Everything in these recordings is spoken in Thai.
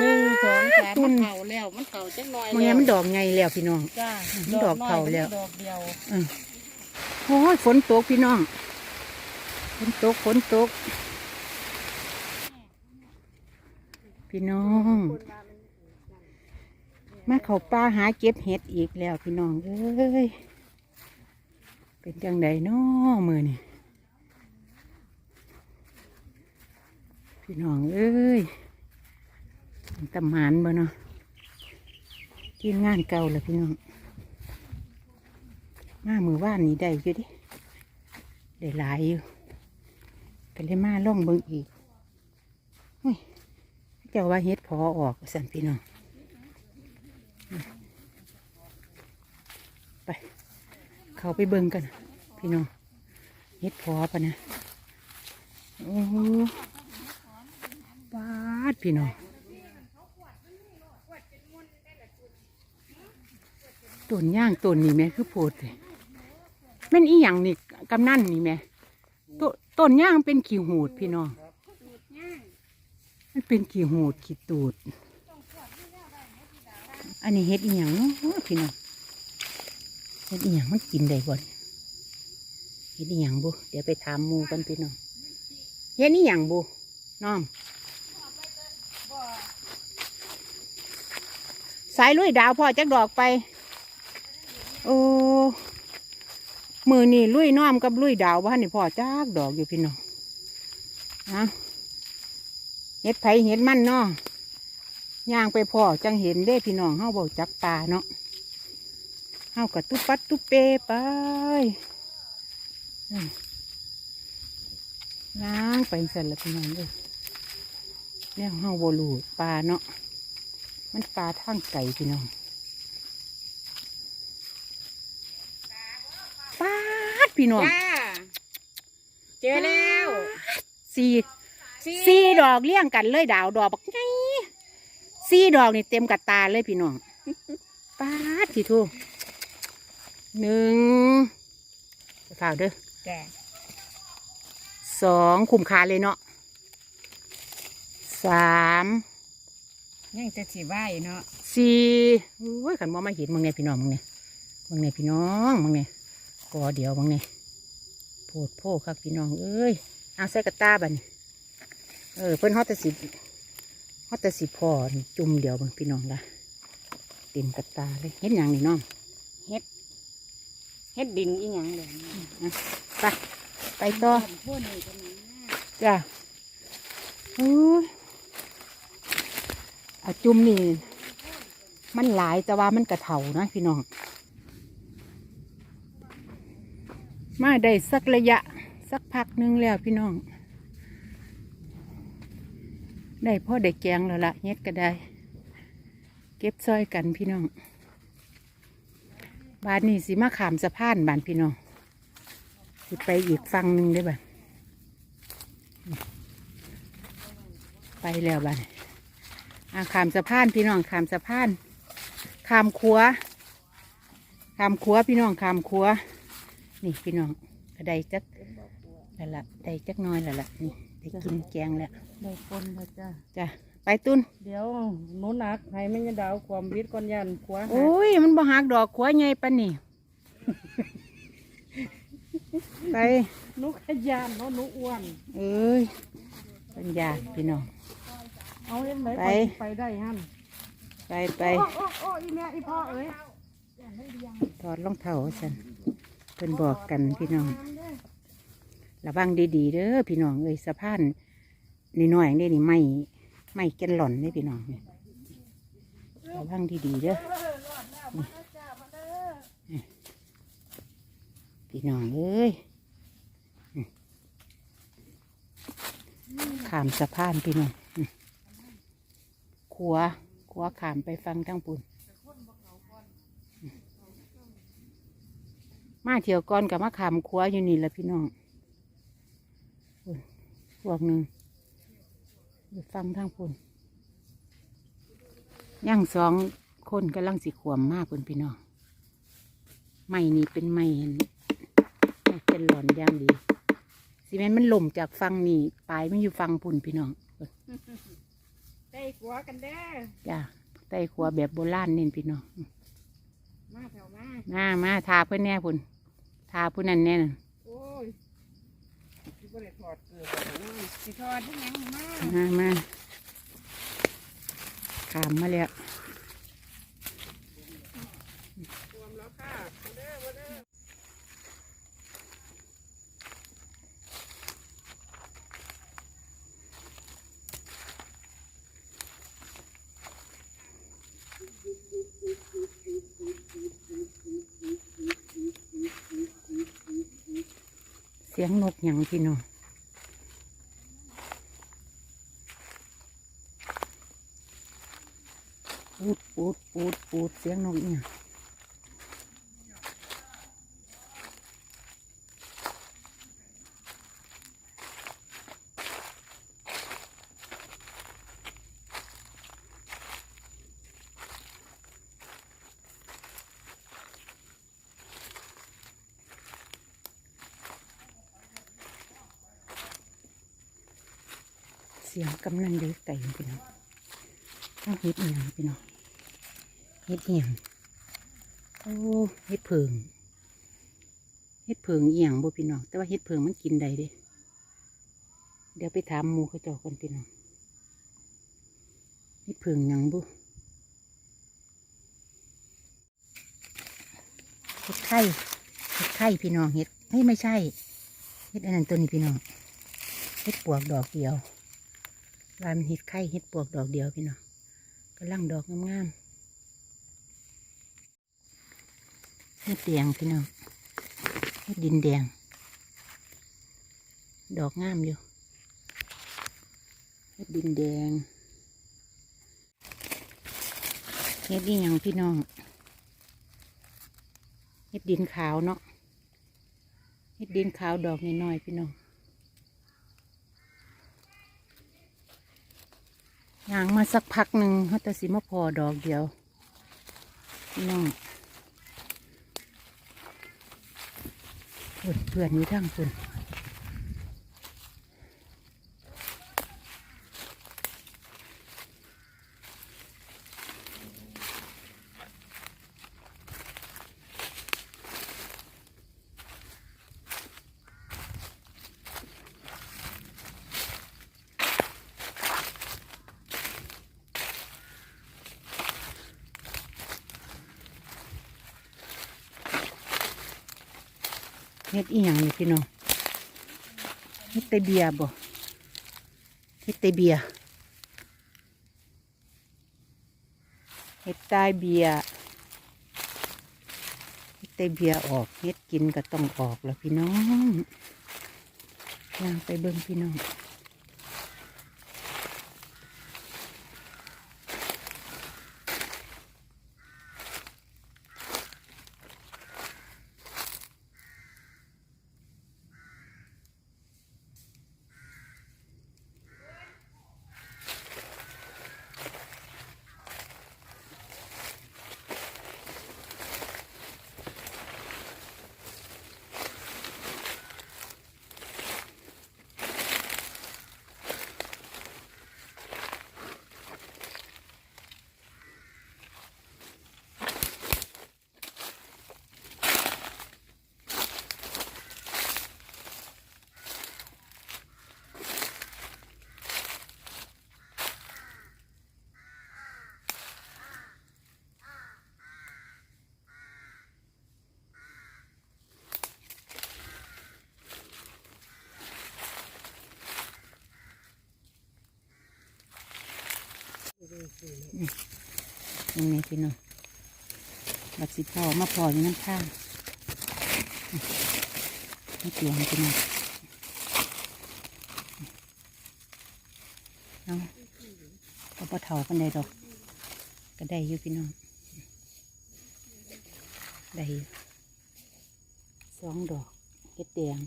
หนึ่งสองสามตุ่มันนเข่าแล้วมันเข่าจังหน่อยมันไงมันดอกไงแล้วพี่น้อง จ้ามันดอกเข่าแล้ว ดอกเดียวโอ้ยฝนตกพี่น้องฝนตกฝนตก พี่น้อง มาเขาป่าหาเก็บเห็ดอีกแล้วพี่น้องเอ้ยเป็นจังใดน้อมือนี่พี่น้องเอ้ยเป็น ตำหานบ่เนาะทีมงานเก่าแล้วพี่น้องมามือว่านนี้ได้อยู่ดิได้หลายอยู่ก็เลยมาล่องเบิ่งอีกเฮ้ยเจ้าว่าเฮ็ดพอออกสันพี่น้องไป เข้าไปเบิ่งกัน พี่น้องเฮ็ดพอปะนะโอ้บาดพี่น้อง ต้นย่างต้นนี่แม่คือโพดเลยแม่นอีหยังนี่กำนั่นนี่แม่ต้นต้นย่างเป็นขี้หูดพี่น้องมันเป็นขี้หูดขี้ตูด อันนี้เฮ็ดอีหยังเนาะพี่น้องเฮ็ดอีหยังมันกินได้บ่เนี่ยเฮ็ดอีหยังบุเดี๋ยวไปถามมูกันพี่น้องเฮ็ดอีหยังบุน้องสายลุยดาวพ่อจักดอกไป โอ้มือนี่ลุยน้อมกับลุยดาวบ้านนี่พ่อจักดอกอยู่พี่น้องนะเฮ็ดไผ่เฮ็ดมันเนาะย่างไปพ่อจังเห็นเด้พี่น้องเฮาเบาจักตาเนาะเฮากับตุ๊ปัดตุ๊เปไปล้างไปเสร็จแล้วพี่น้องเลยเนี่ยเฮาโบลูปลาเนาะมันปลาทางไก่พี่น้อง ปาด พี่น้องจ้าเจอแล้วสี่สี่ดอกเลี้ยงกันเลยดาวดอกบักไงสี่ดอกนี่เต็มกระตาเลยพี่น้องปาดที่ทูหนึ่งฝ่ากเด้อจ้าสองคุมคาเลยเนาะสามยังจะสีไหวเนาะสี่โอ้ยขันมองมาเห็นมึงไงพี่น้องมึงไงมึงไงพี่น้องมึงไงกอเดียวมึงไง โพดโพครับพี่น้องเอ้ยเอาใส่กระตาบัดนเออเพิ่นฮอตแต่สิฮอตแต่สิพอนี่จุ่มเดียวเบังพี่น้องละเต็มกระตาเลยเห็นอย่างนี่น้องเฮ็ดดินอีหยังเลยไปไปต่อพ่นนี่ก็มีจ้ะอุ้ยอาจุ่มนี่มันหลายแต่ว่ามันกระเถานะพี่น้อง มาได้สักระยะสักพักหนึงแล้วพี่น้อง ได้พ่อได้แกงแล้วละเฮ็ดก็ได้ เก็บซอยกันพี่น้องบานนี้สิมาขามสะพานบานพี่น้องสิไปอีกฝั่งหนึ่งได้บ้านไปแล้วบ้านอาขามสะพานพี่น้องขามสะพานขามขัวขามขัวพี่น้องขามขัว นี่พี่น้องก็ได้จักแล้วละได้จักหน้อยแล้วละนี่ได้กินแกงแล้วได้คนแล้วจ้าจ้ะไปตุ้นเดี๋ยวหนูหนักให้แม่ยาดาวความวิทย์ก่อนยันขัวหาโอ้ยมันบ่หักดอกขัวใหญ่ปานนี่ไปหนูขยันเนาะหนูอ้วนเอ้ยปัญญาพี่น้องเอาเล่นไหนไปไปได้ฮั่นไปไปโอ้โอ้โอ้อีแม่อีพ่อเอ้ยถอดรองเท้าสันเพิ่นบอกกันพี่น้อง ระวังดีๆเด้อพี่น้องเอ้ยสะพานนี่น้อยนี่นี่ไม่ไม่แกนหล่อนนี่พี่น้องนี่ระวังดีๆเด้อพี่น้องเอ้ยขามสะพานพี่น้องขัวขัวขามไปฟังทั้งปุ่น มาเที่ยวก่อนกับมาขามขัวอยู่นี่แหละพี่น้องพุ่นพวกหนึ่งอยู่ฟังทางพุ่นย่างสองคนกำลังสิขวมมากพุ่นพี่น้องไม้นี่เป็นไม้อันไม้เป็นหลอนอย่างดีสิแม่นมันหล่มจากฟังนี่ปลายมันอยู่ฟังพุ่นพี่น้องพุ่นได้กัวกันเด้อจ้าไต้ครัวแบบโบราณนี่พี่น้องมาแถวมามามาทาเพื่อนแน่พุ่น ทาผู้นั้นแน่น่ะโอ้ยสิบ่ได้ถอดเกลือบ่เนาะสิถอดที่หยังมามามาขามมาแล้ว รวมแล้วค่ะมาเด้อมาเด้อ เสียงนกอยังพี่น้องปูดปูดปูดปูดเสียงนกเนี่ย เสียงกำนันเดือไก่พี่น้องต้องเฮ็ดเอียงพี่น้องเฮ็ดเอียงโอ้เฮ็ดเพิงเฮ็ดเพิงเอียงบ่พี่น้องแต่ว่าเฮ็ดเพิงมันกินได้เด้เดี๋ยวไปถามหมูเขาเจ้ากันพี่น้องเฮ็ดเพิงยังบุเฮ็ดไข่เฮ็ดไข่พี่น้องเฮ็ดเฮ้ยไม่ใช่เฮ็ดอันนั้นตัวนี้พี่น้องเฮ็ดปวกดอกเดียว ลายมันเห็ดไข่เห็ดปวกดอกเดียวพี่น้องกำลังดอกงามๆเห็ดแดงพี่น้องเห็ดดินแดง ดอกงามอยู่เห็ดดินแดงเห็ดนี่ยังพี่น้องเห็ดดินขาวเนาะเห็ดดินขาวดอกน้อยๆพี่น้อง ย่างมาสักพักหนึ่งเขาแตสิมาพอดอกเดียวพี่น้องเพื่อนอยู่ทั้งคุณ เฮ็ดอีหยังนี่พี่น้องเฮ็ดเตเบียบ่เฮ็ดเตเบียเฮ็ดใต้เบียเฮ็ดเตเบียออกเฮ็ดกินก็ต้องออกแล้วพี่น้องย่างไปเบิ่งพี่น้อง นี่นี่พี่น้องบัดสิพอมาพออยู่น้ำข้างไม่เกี่ยงพี่น้องเอาก็ปะเถากันได้ดอก ก็ได้อยู่พี่น้อง ได้สองดอกเห็ดแดง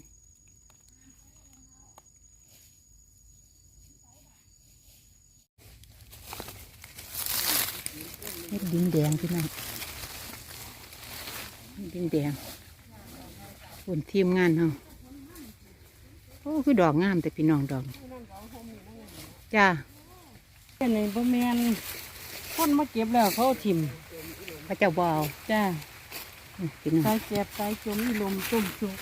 ดดินแดงพี่น้องเฮ็ดดินแดงคนทีมงานเฮาโอ้คือดอกงามแต่พี่น้องดอกจ้าอันนี้บ่แม่นคนมาเก็บแล้วเขาเอาถิ่มพระเจ้าบ่เอาจ้าอืมพี่น้องสายเจ็บสายจมมีลมตุ่มจุก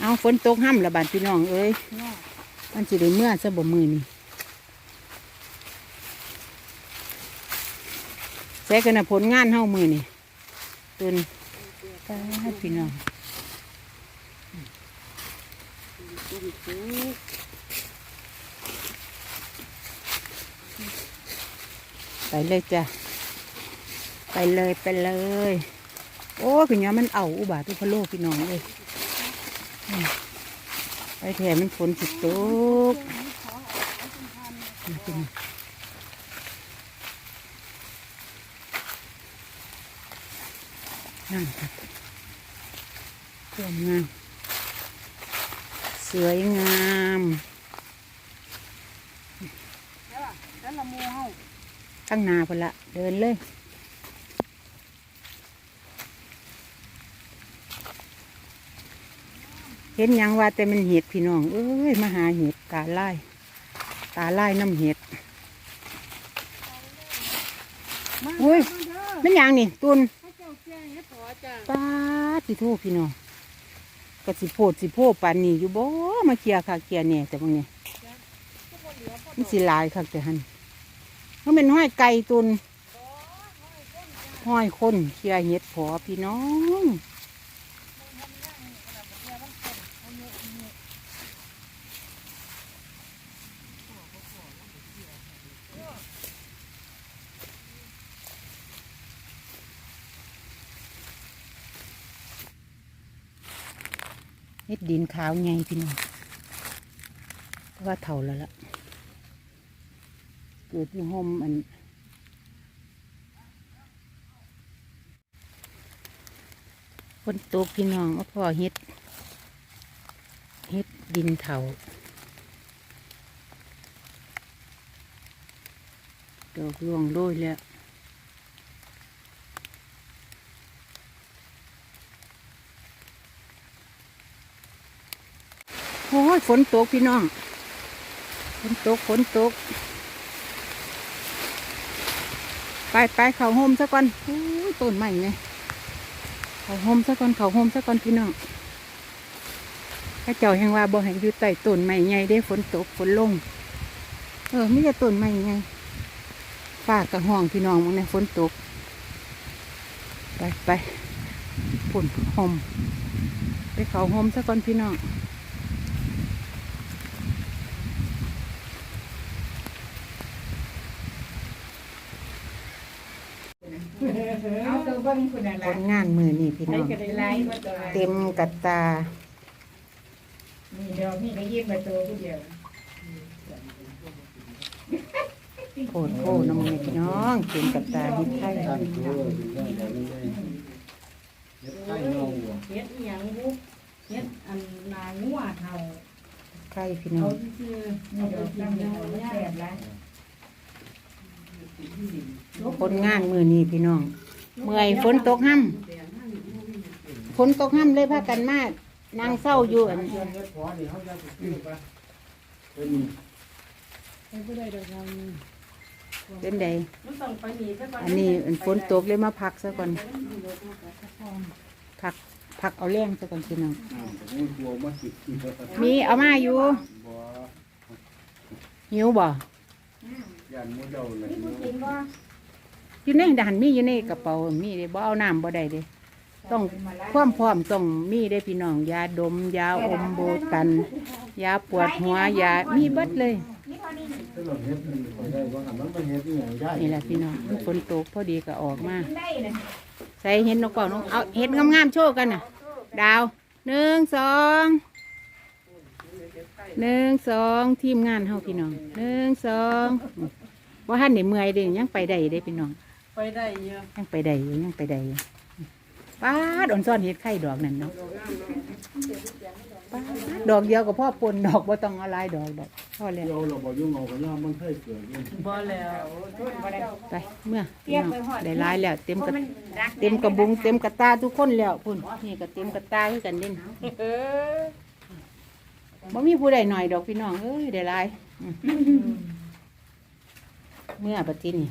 เอาฝนตกห้ำละบาดพี่น้องเอ้ยเนาะมันสิได้เมื่อซะบ่มือนี่ สกันนะผลงานเฮามือนี่ตุนตาพี่น้องไปเลยจ้ะ ไปเลยไปเลย โอ้พี่น้องมันเอาอุบาทุพะโลพี่น้องเลยไปแถมมันฝนสิตก นี่พี่น้องนั่นครับสวยงามสวยงามแล้วละหมูเฮาข้างหน้าพนละเดินเลยเห็นหยังว่าแต่มันเห็ดพี่น้องเอ้ยมาหาเห็ดตาไล่ตาไล่น้ำเห็ดมาอุ้ยมาเด้อมันหยังนี่ตุน พระเจ้าแจ้งให้ขอจ้าป้าดสิโทษพี่น้องกะสิโพดสิโพปานนี้อยู่บ่มาเคลียร์ค่ะเคลียร์เนี่ยแต่บางเนี่ยมันสิลายค่ะแต่หันมันเป็นห้อยไก่ตุนห้อยคนเคลียร์เห็ดพอพี่น้อง เฮ็ดดินขาวไงพี่น้องเพราะว่าเท่าแล้วล่ะ เกิดที่ห่มอันคนตกพี่น้องว่าพ่อเฮ็ด เฮ็ดดินเถาดอกร่วงโรยแล้ว โอ้ย ฝนตกพี่น้อง ฝนตก ฝนตก ไปไปเขาโฮมซะก่อนอต้นใหม่ไงเขาโฮมซะก่อนเขาโฮมซะก่อนพี่น้องข้าเจ้าแห่งว่าบ่แหงอยู่ใต้ต้นใหม่ไงได้ฝนตกฝนลง เออไมแต่ต้นใหม่ไงฝ้ากระห้องพี่น้องมึงเนี่ยฝนตก ไปไปฝนโฮมไปเขาโฮมซะก่อนพี่น้อง เอาตัวเบิ่งคุณน่ะผล่ะลงานมือนี่พี่ไปน้องก็ได้ไล่มาตัวเต็มกระตานี่เดี๋ยวนี่ก็ยิ้มมาตัวผู้เดียวโผดโผน้องเมพี่น้องเต็มกระตาดิไทยตั้งตัวเฮ็ดไข่เน่าบ่เฮ็ดอีหยังบุเฮ็ดอันนางัวเฒ่าไข่พี่น้อเอางซื่อๆนี่เอาเดี๋ยวไปกิตั้นงเนาเอาะแซ่บละผลงานมือนี่พี่น้อง เมื่อยฝนตกห้ำฝนตกห้ำเลยพากันมากนางเศร้าอยู่อันเฮ็ดพอนี่เฮาจะไปซื้อปะเป็นไปบ่ได้ดอกเราเป็นใดมันต้องไปนี่ซะก่อนอันนี้อันฝนตกเลยมาพักซะก่อนพักพักเอาแรงซะก่อนพี่น้องอ้าวผมกลัวมาสิบปีแล้วมีเอามาอยู่บ่หิวบ่ยันมื้ อยู่ในด่านมีอยู่ในกระเป๋ามีเด้บ่เอาน้ำบ่ได้เด้ต้องความพร้อมต้องมีได้พี่น้องยาดมยาอมโบตัน ยาปวดหัวยามีเบิดเลย นี่แหละพี่น้องฝนตกพอดีก็ออกมาใส่เห็ดนกกอกนกเอาเห็ดงามๆโชว์กันน่ะ ดาวหนึ่งสองหนึ่งสองทีมงานเฮาพี่น้องหนึ่งสองว่าท่านได้เมื่อยเด้ยังไปได้เด้พี่น้อง ไปได้เยอะยังไปได้อยู่ยังไปได้อยู่ป้าดอ่อนซ่อนเห็ดไข่ดอกนั่นเนาะป้าดดอกเดียวกับพ่อปนดอกว่าต้องเอาหลายดอกดอกพ่อแล้วเดี๋ยวเราบ่ยุ่งเอากันย่ามันเคยเกิดนี่บ่แล้วไปเมื่อพี่น้องได้หลายแล้ว เต็มกระเต็มกระบุงเต็มกระตาทุกคนแล้วพุ่นนี่ก็เต็มกระตาคือกันเด่นเออบ่มีผู้ใดหน่อยดอกพี่น้องเอ้ยได้หลายเมื่อบัดที่นี่